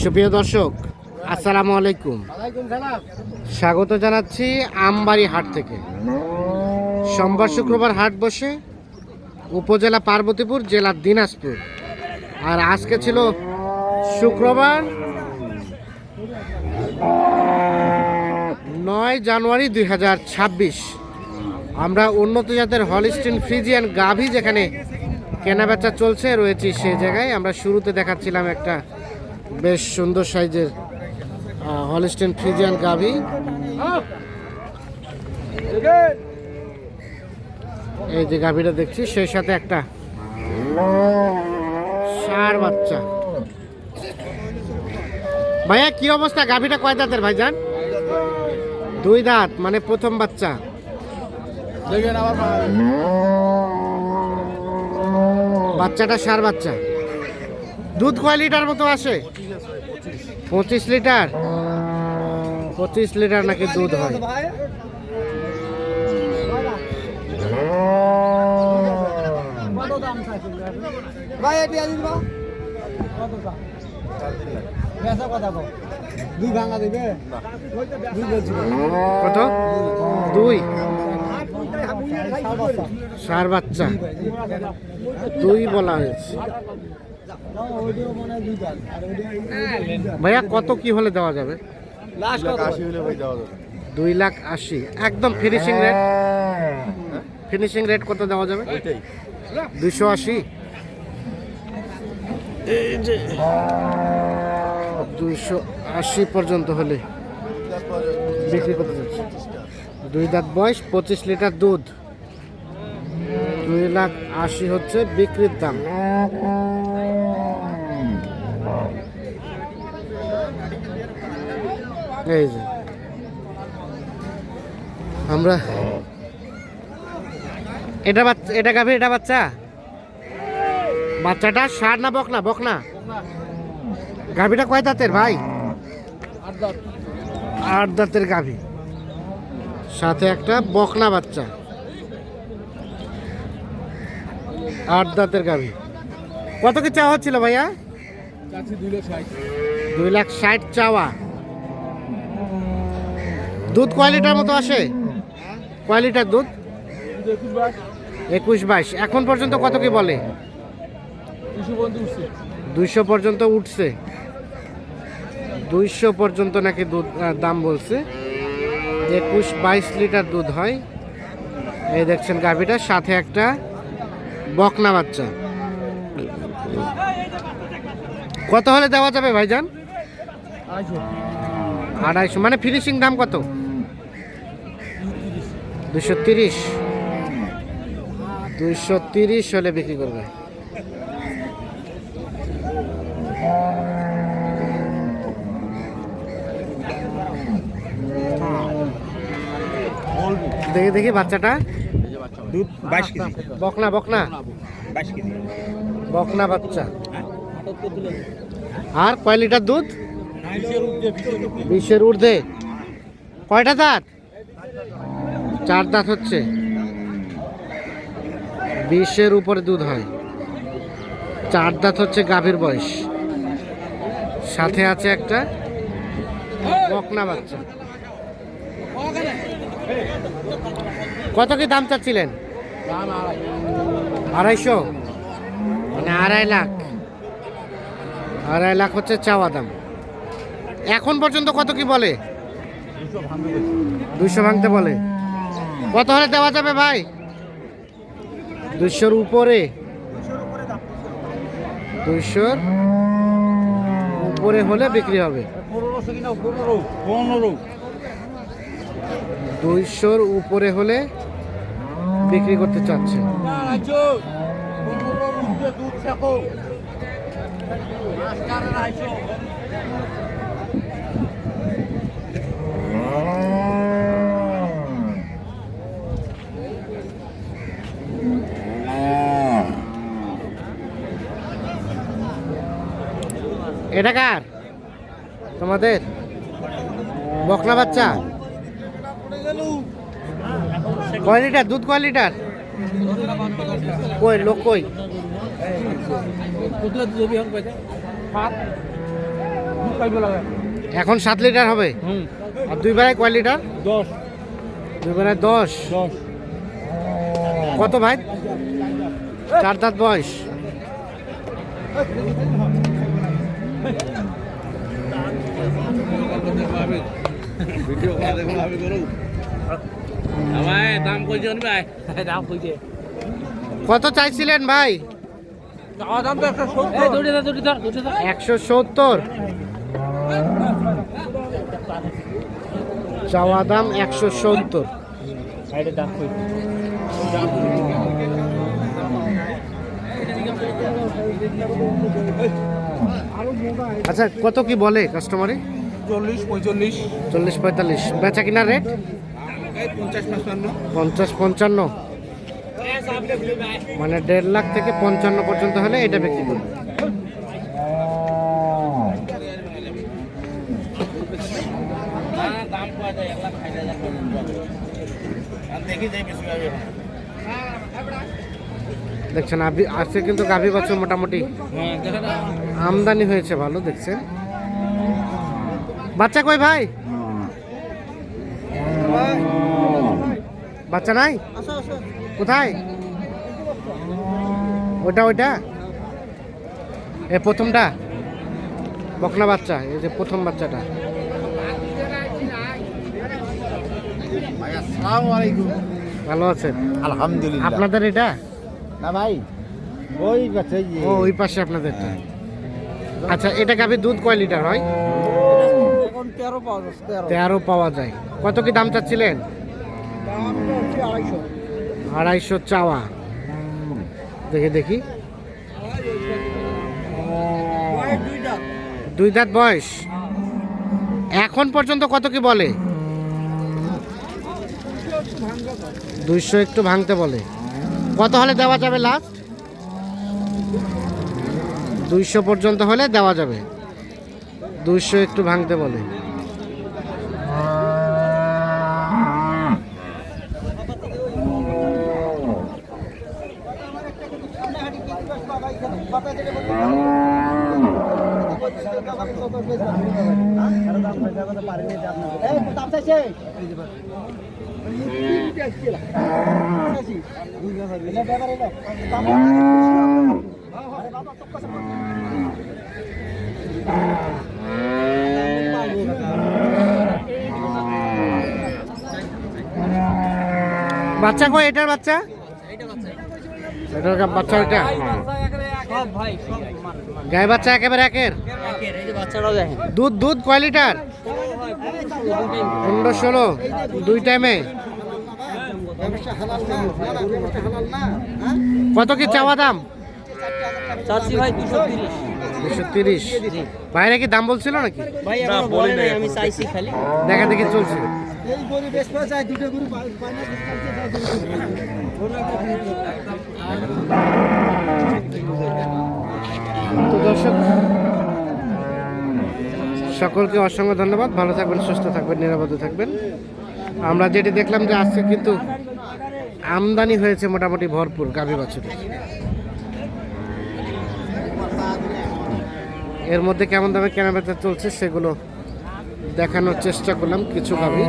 সুপ্রিয় দর্শক আসসালামু আলাইকুম। স্বাগত জানাচ্ছি আমবাড়ি হাট থেকে। সোমবার শুক্রবার হাট বসে উপজেলা পার্বতীপুর জেলা দিনাজপুর। আর আজকে ছিল শুক্রবার নয় জানুয়ারি দুই হাজার ছাব্বিশ। আমরা উন্নত জাতের হলিস্টিন ফ্রিজিয়ান গাভি যেখানে কেনাবেচা চলছে রয়েছি সেই জায়গায়। আমরা শুরুতে দেখাচ্ছিলাম একটা বেশ সুন্দর সাইজের হলিস্টিন ফ্রিজিয়ান গাভি। এই যে গাভীটা দেখছি, সেই সাথে একটা সার বাচ্চা। ভাইয়া, কি অবস্থা? গাভীটা কয় দাঁতের ভাইজান? দুই দাঁত মানে প্রথম বাচ্চা। বাচ্চাটা সার বাচ্চা। দুধ কয় লিটার মতো আসে? পঁচিশ লিটার? পঁচিশ লিটার নাকি দুধ হয়? কত? দুই। সার বাচ্চা। দুই বলা হয়েছে। ভাইয়া কত কি হলে দেওয়া যাবে? দুই লাখ আশি। একদম ফিনিশিং রেট ফিনিশিং রেট কত দেওয়া যাবে? দুইশো আশি। এই যে। দুইশো আশি পর্যন্ত হলে বিক্রি করতে যাচ্ছে। দুই দাঁত বয়স পঁচিশ লিটার দুধ। দুই লাখ আশি হচ্ছে বিক্রির দাম। এই যে। আমরা এটা বাচ্চা এটা গাভী এটা বাচ্চা? বাচ্চাটা সার না বকনা? বকনা? গাভীটা কয় দাঁতের ভাই? আট দাঁতের গাভী। সাথে একটা বকনা বাচ্চা। আট দাঁতের গাভী। কত কি চাওয়া হচ্ছিল ভাইয়া? দুই লাখ ষাট চাওয়া। দুধ কয় লিটার মতো আসে? কয় লিটার দুধ? একুশ বাইশ, এখন পর্যন্ত কত কি বলে? দুইশো পর্যন্ত উঠছে। দুইশো পর্যন্ত নাকি দুধ দাম বলছে। একুশ বাইশ লিটার দুধ হয়। এই দেখছেন গাভীটার সাথে একটা বকনা বাচ্চা। কত হলে দেওয়া যাবে ভাইজান? আড়াইশো। মানে ফিনিশিং দাম কত? দুশো তিরিশ। দুশো তিরিশ হলে বিক্রি করবে। দেখি দেখি বাচ্চাটা। বকনা বকনা। বকনা বাচ্চা। আর কয় লিটার দুধ? বিশের ঊর্ধ্বে। কয়টা দাঁত? চার দাঁত হচ্ছে। বিশের উপরে দুধ হয়। চার দাঁত হচ্ছে গাভীর বয়স। সাথে আছে একটা বকনা বাচ্চা। কত কি দাম চাচ্ছিলেন? আড়াইশো? মানে আড়াই লাখ। আড়াই লাখ হচ্ছে চাওয়া দাম। এখন পর্যন্ত কত কি বলে? দুইশো ভাঙতে বলে। কত হলে দেওয়া যাবে ভাই? দুইশোর উপরে। দুইশোর উপরে হলে বিক্রি হবে। দুইশোর উপরে হলে বিক্রি করতে চাচ্ছে। দুধ এটা কার? তোমাদের? বকনা বাচ্চা? কয় লিটার? দুধ কয় লিটার? কই, লোক কই? এখন সাত লিটার হবে? আর দুই বেলায় কয় লিটার? দশ দুই বেলায় দশ? কত ভাই? চার দাঁত বয়স। ভাই? দাম কইছে ভাই দাম কইছে কত চাইছিলেন ভাই একশো সত্তর। চাওয়া দাম একশো সত্তর। দাম আচ্ছা কত কি বলে কাস্টমারে চল্লিশ পঁয়তাল্লিশ। চল্লিশ পঁয়তাল্লিশ। বেচা কিনা রেট পঞ্চাশ পঞ্চান্ন। মানে দেড় লাখ থেকে পঞ্চান্ন পর্যন্ত হলে এটা বিক্রি করবে। পর্যন্ত। দেখি যাই বেশি পাবে দেখছেন আবি আজকে কিন্তু গাভী বছর মোটামুটি আমদানি হয়েছে ভালো দেখছেন। বাচ্চা কই ভাই? বাচ্চা নাই? কোথায়? ওটা ওইটা? এ প্রথমটা? বকনা বাচ্চা এই যে প্রথম বাচ্চাটা। ভালো আছেন? আলহামদুলিল্লাহ। আপনাদের এটা? না ভাই ওই ও ওই পাশে আপনাদেরটা আচ্ছা এটা গাভীর দুধ কয় লিটার হয়? তেরো পাওয়া যায় কত কি দাম চাচ্ছিলেন? আড়াইশো চাওয়া। দেখে দেখি। দুই দাঁত বয়স। এখন পর্যন্ত কত কি বলে? দুইশো একটু ভাঙতে বলে। কত হলে দেওয়া যাবে লাস্ট দুইশো পর্যন্ত হলে দেওয়া যাবে। দুইশো একটু ভাঙতে বলে। বাচ্চা কয়? এটার বাচ্চা? এটার বাচ্চা? ওইটা সব ভাই সব। গায়ে বাচ্চা একেবারে একের? দুধ দুধ কয় লিটার? পনেরো ষোলো দুই টাইমে কত কি চাওয়া দাম? দুশো তিরিশ। বাইরে কি দাম বলছিল নাকি? দেখা দেখি চলছে। দুটো তো দর্শক। সকলকে অসংখ্য ধন্যবাদ। ভালো থাকবেন, সুস্থ থাকবেন, নিরাপদে থাকবেন। আমরা যেটি দেখলাম যে আজকে কিন্তু আমদানি হয়েছে মোটামুটি ভরপুর গাভী বাছুরের এর মধ্যে কেমন দামে কেনাবেচা চলছে সেগুলো দেখানোর চেষ্টা করলাম কিছু গাভী।